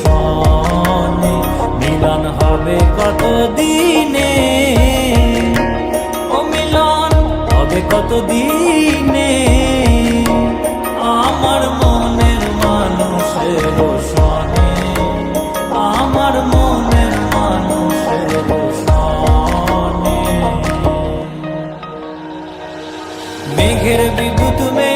সনে মিলন হবে কত দিনে ও মিলন হবে কত দিনে আমার মনের মানুষের সনে, আমার মনের মানুষের সনে। মেঘের বিদ্যুৎ মেঘে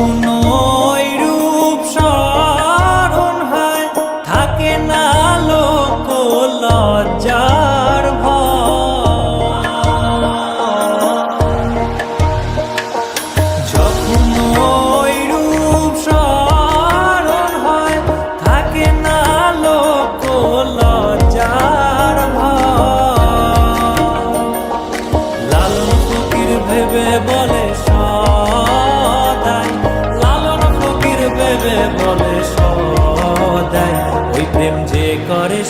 uno.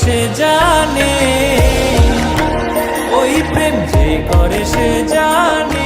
সে জানে। ওই প্রেম যে করে সে জানে।